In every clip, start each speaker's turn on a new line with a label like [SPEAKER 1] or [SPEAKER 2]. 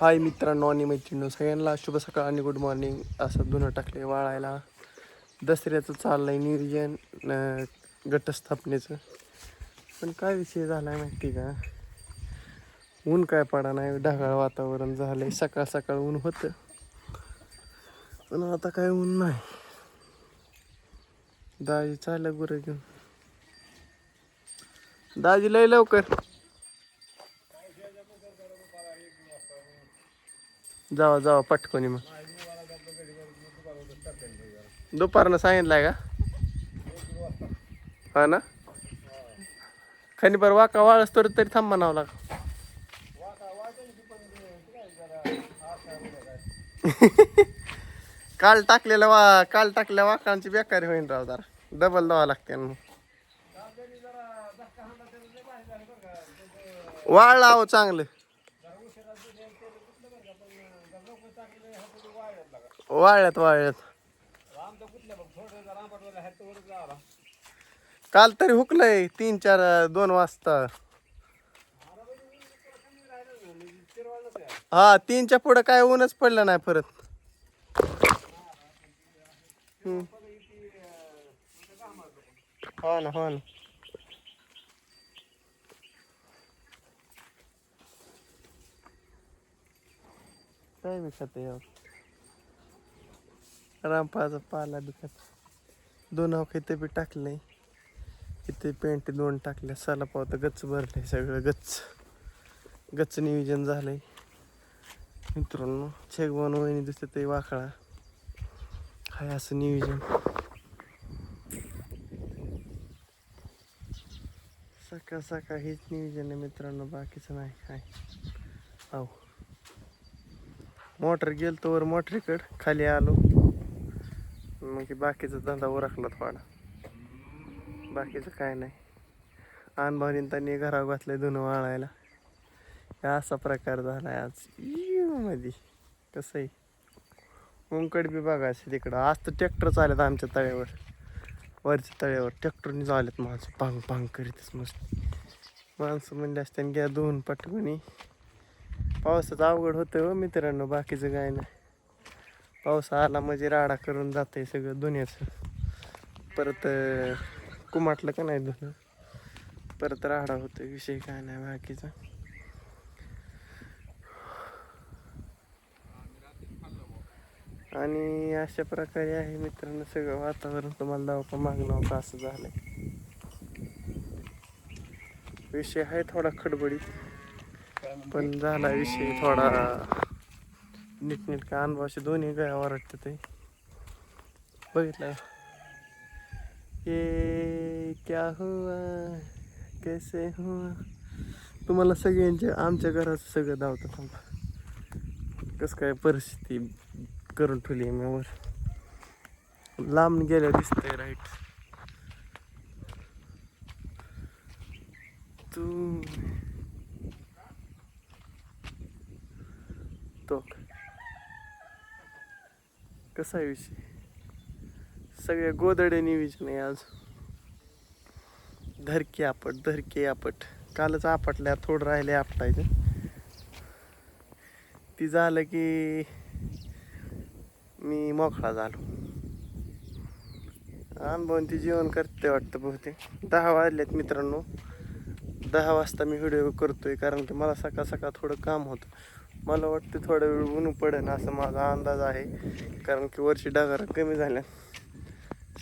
[SPEAKER 1] हाय मित्रांनो आणि मैत्रिणी सगळ्यांना शुभ सकाळ आणि गुड मॉर्निंग असं धुणं टाकले वाळायला. दसऱ्याचं चाललंय नियोजन अं, घटस्थापनेचं पण काय विषय झाला आहे माहिती का? ऊन काय पडा नाही ढगाळ वातावरण झालं आहे सकाळ सकाळ ऊन होतं. पण आता काय ऊन नाही. दाजी चाललं गुरं घेऊन. दाजी लय लवकर. जावा जावा पटकोनी मग. दुपारनं सांगितलंय का? हा ना? खनी बरं वाका वाळस तर तरी थांबा म्हणावं लाग काल टाकलेलं वा काल टाकल्या वाकांची बेकारी होईन राव जरा. डबल द्यावा लागते ना मग. वाळ लाव चांगलं. वाळ्यात वाळ्यात. काल तरी हुकलंय तीन चार दोन वाजता. हा तीनच्या पुढं काय ऊनच पडलं नाही परत. हो ना हो ना. काय बी विकत यावर? रामपाचा पाला बी बिकत दोन अवक इथे बी टाकले इथे पेंट दोन टाकल्या. साला पावता गच्च भरले सगळं गच्च. गच्च नियोजन झालंय. मित्रांनो छेगवान वहिनी दिसते ते वाखळा हाय असं नियोजन. सकाळ सकाळ हेच नियोजन आहे मित्रांनो. बाकीचं नाही काय? हो मोटर गेलतो वर मोटरीकड खाली आलो. मग की बाकीचा धंदा ओरखला थोडा. बाकीचं काय नाही. अनभावनी त्यांनी घरावर घातलं धुणं वाळायला. असा प्रकार झाला आज. मध्ये कसं आहे मुंकड बी बघायचं तिकडं. आज तर ट्रॅक्टर चालत आमच्या तळ्यावर. वरच्या तळ्यावर. ट्रॅक्टरने चालत माणसं. पांग पांग करीतच मस्त. माणसं म्हणले असते घ्या दोन पटकणी पावसाचं अवघड होतं हो मित्रांनो बाकीचं काय नाही. पाऊस आला म्हणजे राडा करून जाते सगळं दुनियाचं परत कुमाटलं का नाही धुणं? परत राडा होतो विषय काय नाही बाकीचा. आणि अशा प्रकारे आहे मित्रांनो सगळं वातावरण. तुम्हाला दावका मागणं होता असं झालंय. विषय आहे थोडा खडबडीत. पण झाला विषय थोडा. नीटनीटका अनुभवाचे दोन्ही गया वरटत ते बघितलं? ये क्या हुआ? कैसे हुआ? तुम्हाला सगळ्यांच्या आमच्या घराचं सगळं धावतं थांबा. कसं काय परिस्थिती करून ठेवली आहे मी लांब गेल्या दिसतंय राईट. तू तो. कसा आहे विषय? सगळ्या गोदडे निविजन आहे आज. धरके आपट धरके आपट. कालच आपटल्या थोडं राहिले आपटायचे. ती झालं की मी मोकळा झालो. अनुभवून ती जेवण करते वाटतं बहुतेक. दहा वाजलेत मित्रांनो. दहा वाजता मी व्हिडिओ करतोय कारण की मला सकाळ सकाळ थोडं काम होतं. मला वाटतं थोडा वेळ ऊन पडेन असं माझा अंदाज आहे. कारण की वरची डागारा कमी झाल्या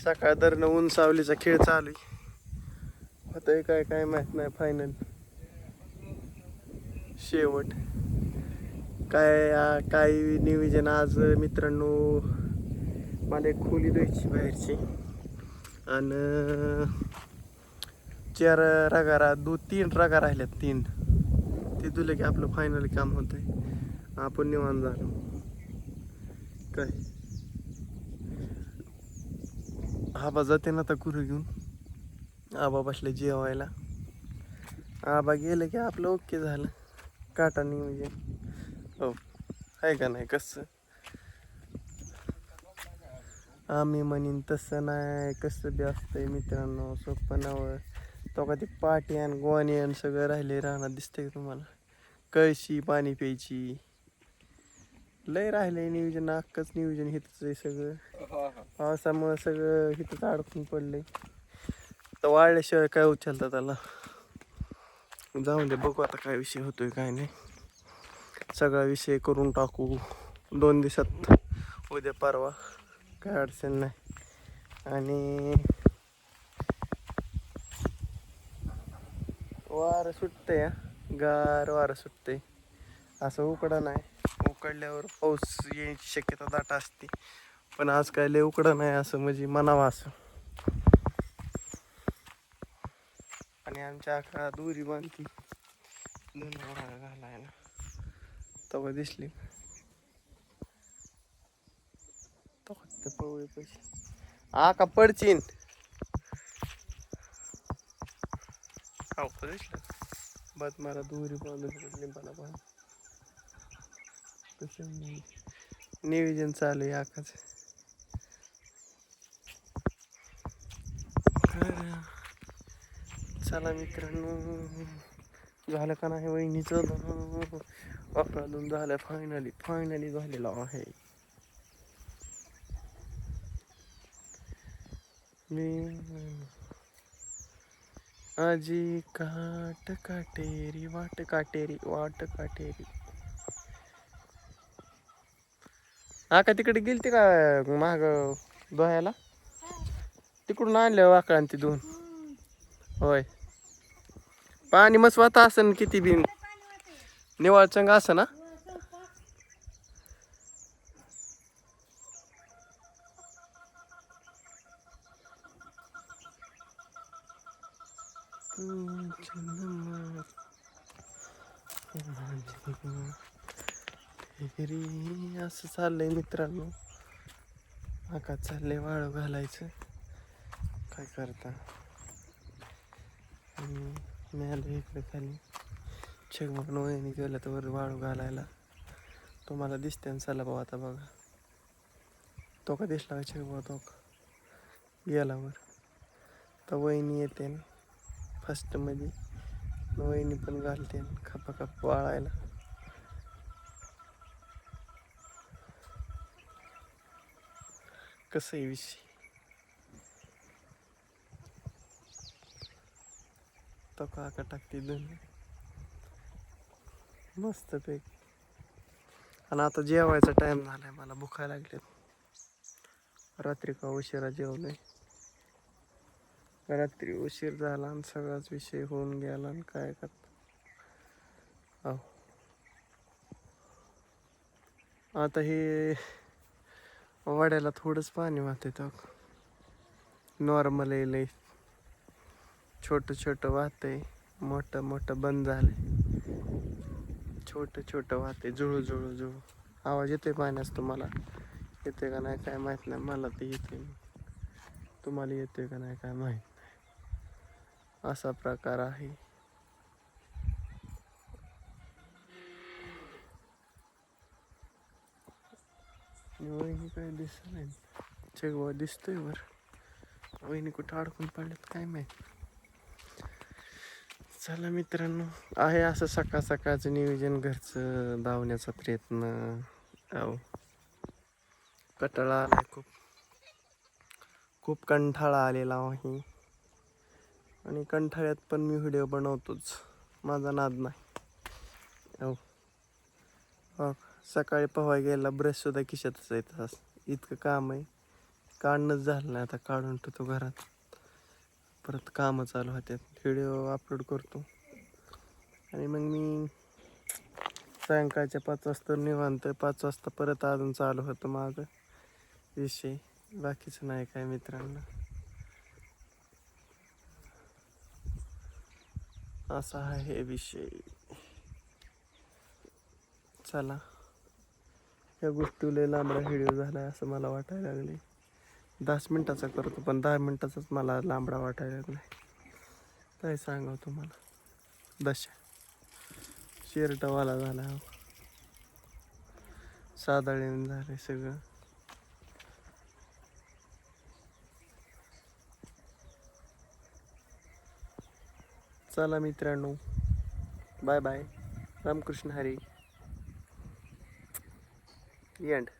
[SPEAKER 1] सकाळ दरनं ऊन सावलीचा खेळ चालू आहे. काय काय माहीत नाही फायनल शेवट. काय काय नियोजन आज मित्रांनो? मला एक खोली द्यायची बाहेरची. आणि चार रगारा दो तीन रगा राहिल्यात तीन. ते दिलं की आपलं फायनल काम होतंय. आपण निवांत झालो. काय? आबा जाते ना आता कुरं घेऊन. आबा बसले जेवायला. आबा गेलं की आपलं ओके झालं. काटा म्हणजे. हो. आहे का नाही? कसं? आम्ही म्हणीन तसं नाही. कसं बी असतंय मित्रांनो. सोपं नावं. तो का ते गोणी अण सगळं राहिले राहणार दिसतंय का तुम्हाला? कळशी पाणी प्यायची. लय राहिले नियोजन अख्खंच नियोजन हिथंच आहे सगळं. पावसामुळं सगळं हिथंच अडकून पडलंय. तर वाळल्याशिवाय काय उचलतं त्याला? जाऊन दे बघू आता काय विषय होतोय काय नाही. सगळा विषय करून टाकू. दोन दिवसात उद्या परवा काय अडचण नाही. आणि वारं सुटतंय हा. गार वारं सुटतंय. असं उकडं नाही. उकडल्यावर पाऊस येण्याची शक्यता दाट असते. पण आज काय लय उकडं नाही असं म्हणजे म्हणावं असं. आणि आमच्या आका दुरी बांधती. दोन घालायला. तेव्हा दिसली. पवळे पैसे. आका पडचीन. हो दिसलं बस मला दुरी बांधून लिंबाला बांध निवेदन नियोजन चालू आहे आकाच चला मित्रांनो झालं का नाही वहिनीचं? अपराधून झालं फायनली फायनली झालेलं आहे. मी आजी काट काटेरी वाट काटेरी वाट काटेरी. हा का तिकडे गेलते का माग दोह्याला? तिकडून आणले वाकळांती दोन. होय. पाणी मस्त वाता असन किती बिन. निवाळ चंग असं ना घरी असं चाललंय मित्रांनो. आकाश चाललंय वाळू घालायचं. काय करता? मी आलो इकडे खाली. छग नोयाने वहिनी गेलं तर वर वाळू घालायला. तुम्हाला दिसते ना चला भाऊ आता बघा. तो का दिसला का छग तो का? गेला वर. तर वहिनी येते ना. फर्स्टमध्ये वहिनी पण घालते खपा खप वाळायला. कसं आहे विषय? तो काका टाकते दोन. मस्त पैकी. आणि आता जेवायचा टाइम झालाय मला भुखाय लागले. रात्री का उशिरा जेवलोय? रात्री उशीर झाला आणि सगळाच विषय होऊन गेला आणि काय करत? आता हे वाड्याला थोडंच पाणी वाहते तर नॉर्मल आहे लय. छोटं छोटं वाहतंय मोठं मोठं बंद झालंय. छोटं छोटं वाहते जुळू जुळू जुळू. आवाज येतोय पाण्यास तुम्हाला? येते का नाही काय माहीत नाही. मला ते येते तुम्हाला येते का नाही काय माहीत नाही. असा प्रकार आहे. वहिनी काय दिसत नाही. चेगवा दिसतोय वर. वहिनी कुठं अडकून पडल्यात काय माहीत? चला मित्रांनो आहे असं सकाळ सकाळचं नियोजन घरचं धावण्याचा प्रयत्न. अहो कटाळा आला खूप. खूप कंठाळा आलेला आहे आणि कंठाळ्यात पण मी व्हिडिओ बनवतोच. माझा नाद नाही. अहो हो सकाळी पोहाय गेला ब्रश सुद्धा खिशातच येत इतकं काम आहे. काढणंच झालं नाही आता काढून ठेवतो घरात. परत कामं चालू होत्यात. व्हिडिओ अपलोड करतो. आणि मग मी सायंकाळच्या पाच वाजता निवांत पाच वाजता परत अजून चालू होतं माझं विषय. बाकीचं नाही काय मित्रांना. असा आहे विषय. चला. त्या गोष्टी लय लांबडा व्हिडिओ झाला आहे असं मला वाटायला लागले दहाच मिनटाचा करतो पण दहा मिनटाचाच मला लांबडा वाटायला लागला काय सांगावं तुम्हाला? दशा. शिरटवाला झाला हो. झाले सगळं. चला मित्रांनो bye bye. Ramkrishna Hari. The end.